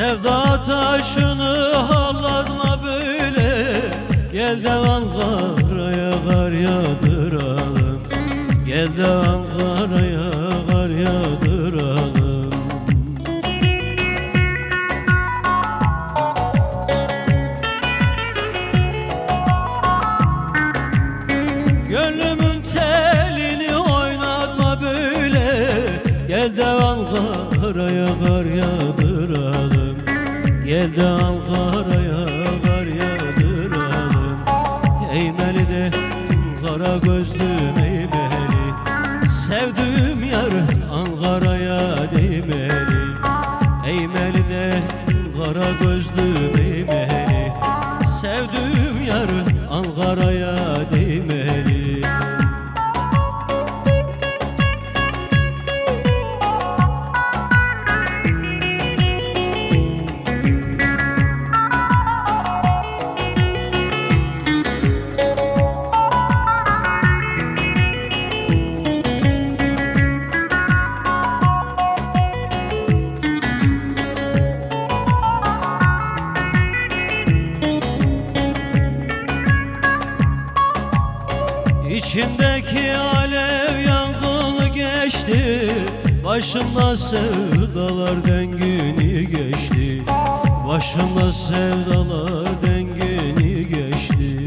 Sevda taşını hallatma böyle. Gel de Ankara'ya kar yağdıralım. Gel de Ankara'ya kar yağdıralım. Gönlümün telini oynatma böyle. Gel de Ankara'ya kar yağdıralım Gel de Ankara'ya kar yağdıralım Eğmeli de kara gözlüm eğmeli Sevdiğim yar Ankara'ya değmeli. Eğmeli de kara gözlüm İçimdeki alev yangını geçti. Başımda sevdalar dengini geçti. Başımda sevdalar dengini geçti.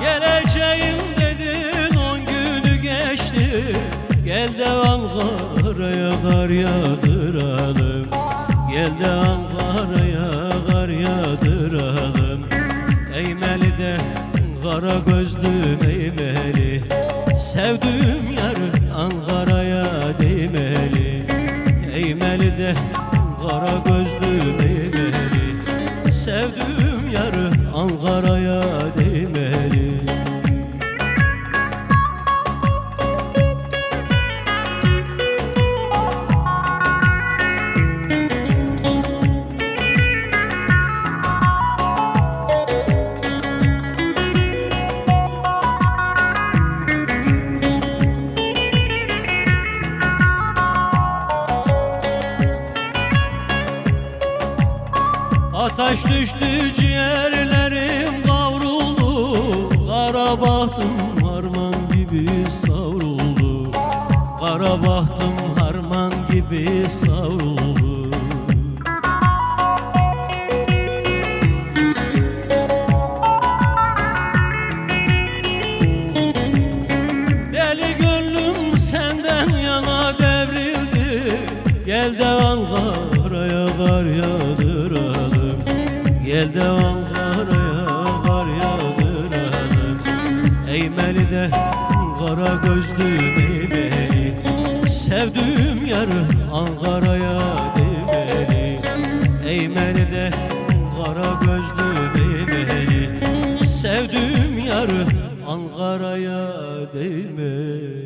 Geleceğim dedin on günü geçti. Gel de Ankara'ya kar yağdıralım Gel de Ankara'ya kar yağdıralım Eğmeli de kara gözlüm eğmeli Sevdiğim yar Ankara'ya değmeli Eğmeli de kara gözlüm eğmeli Sevdiğim yar Ankara'ya Ateş düştü ciğerlerim kavruldu. Kara bahtım harman gibi savruldu. Kara bahtım harman gibi savruldu. Deli gönlüm senden yana devrildi. Gel de Ankara'ya kar yağdıralım Gel de Ankara'ya kar yağdıralım. Eğmeli de kara gözlüm eğmeli Sevdiğim yar Ankara'ya değmeli Eğmeli de kara gözlüm eğmeli Sevdiğim yar Ankara'ya değmeli